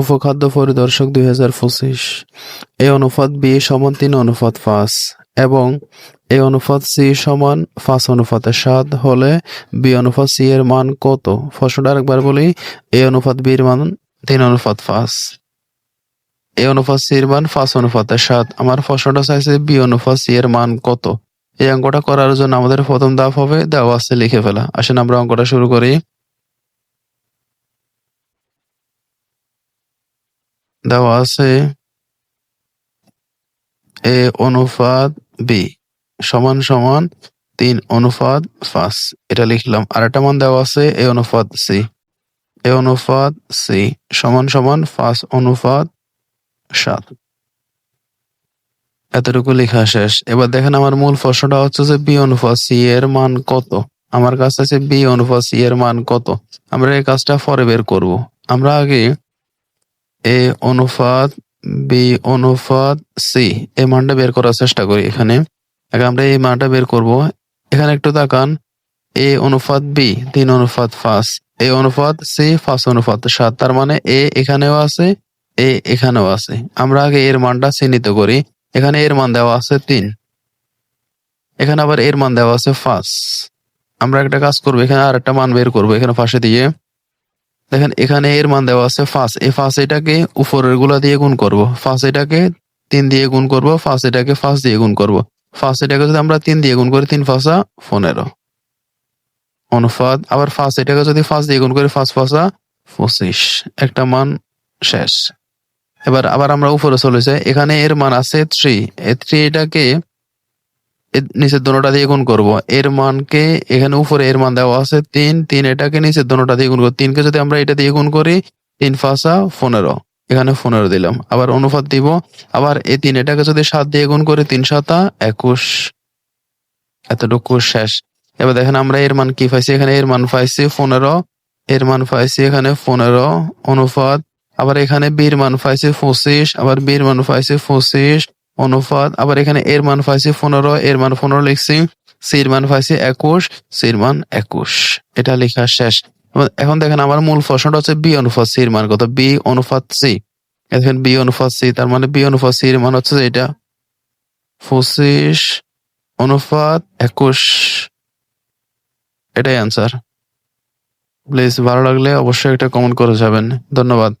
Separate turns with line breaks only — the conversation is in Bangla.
উপখাদ্য পরিদর্শক দুই হাজার পঁচিশ। এই অনুপাত বি সমান তিন, অনুপাত পাঁচ এবং এই অনুপাত সি সমান পাঁচ অনুপাতে সাত হলে বি অনুপাত সি এর মান কত? প্রশ্নটা আরেকবার বলি এই অনুপাত বি এর মান তিন, অনুপাত পাঁচ। এই অনুপাত সি এর মান পাঁচ অনুপাতে সাত। আমার প্রশ্নটা চাইছে বি অনুপাত সি এর মান কত? এই অঙ্কটা করার জন্য আমাদের প্রথম ধাপ হবে, দেওয়া আছে, লিখে ফেলা। আসেন আমরা অঙ্কটা শুরু করি। দেওয়া আছে এ অনুপাত বি সমান সমান তিন অনুপাত পাঁচ। এটা লিখলাম। আর একটা মান দেওয়া আছে, এ অনুপাত সি। এ অনুপাত সি সমান সমান পাঁচ অনুপাত সাত। এতটুকু লেখা শেষ। এবার দেখেন আমার মূল প্রশ্নটা হচ্ছে যে বি অনুপাত সি এর মান কত? আমার কাছে আছে বি অনুপাত সি এর মান কত? আমরা এই কাজটা পরে বের করব। আমরা আগে এ অনুপাত, বি অনুপাত, সি। এই মানটা বের করার চেষ্টা করি এখানে। আমরা এই মানটা বের করব। এখানে একটু তাকান। এ অনুপাত বি, তিন অনুপাত পাঁচ। এ অনুপাত সি, পাঁচ অনুপাত সাত। তার মানে এ এখানেও আছে, এ এখানেও আছে। আমরা আগে এর মানটা চিহ্নিত করি। এখানে এর মান দেওয়া আছে তিন। এখানে আবার এর মান দেওয়া আছে পাঁচ। আমরা একটা কাজ করব, এখানে আর একটা মান বের করব, এখানে পাশে দিয়ে। দেখেন, এখানে এর মান দেওয়া আছে ফার্স্ট এই ফার্স্ট এটাকে উপরেরগুলা দিয়ে গুণ করব। ফার্স্ট এটাকে তিন দিয়ে গুণ করব ফার্স্ট এটাকে ফার্স্ট দিয়ে গুণ করব। ফার্স্ট এটাকে যদি আমরা তিন দিয়ে গুণ করি, তিন ফাঁসা পনেরো। অনুপাত, আবার ফার্স্ট এটাকে যদি ফার্স্ট দিয়ে গুণ করি ফার্স্ট ফাঁসা পঁচিশ। একটা মান শেষ। এবার, আবার আমরা উপরে চলে যাই এখানে এর মান আছে থ্রি। এই থ্রি এটাকে নিচের দোনোটা দিয়ে গুণ করব। এর মানকে এখানে উপরে এর মান দেওয়া আছে তিন। তিন এটাকে নিচের দোনোটা দিয়ে গুণ করব। তিনকে যদি আমরা এটা দিয়ে গুণ করি, তিন ফাঁসা পনেরো। এখানে পনেরো দিলাম। আবার অনুপাত দিব। আবার এই তিন এটাকে যদি সাত দিয়ে গুণ করি, তিন সাতা একুশ। এতটুকু শেষ। এবার দেখেন আমরা এর মান কি পাইছি? এখানে এর মান পাইছি পনেরো। এর মান পাইছি এখানে পনেরো। অনুপাত। আবার এখানে বীর মান পাইছি পঁচিশ। আবার বীর মান পাইছি পঁচিশ। অনুপাত, আবার এখানে এর মান পাইছি পনেরো, এর মান পনেরো লিখছি সির মান পাইছি একুশ সির মান একুশ। এটা লেখা শেষ। এখন দেখেন আমার মূল প্রশ্নটা হচ্ছে বি অনুপাত সির মান কত? বি অনুপাত সি। দেখেন বি অনুপাত সি, তার মানে বি অনুপাত সির মান হচ্ছে এটা পঁচিশ অনুপাত একুশ। এটাই অ্যান্সার প্লিজ ভালো লাগলে অবশ্যই একটা কমেন্ট করে যাবেন। ধন্যবাদ।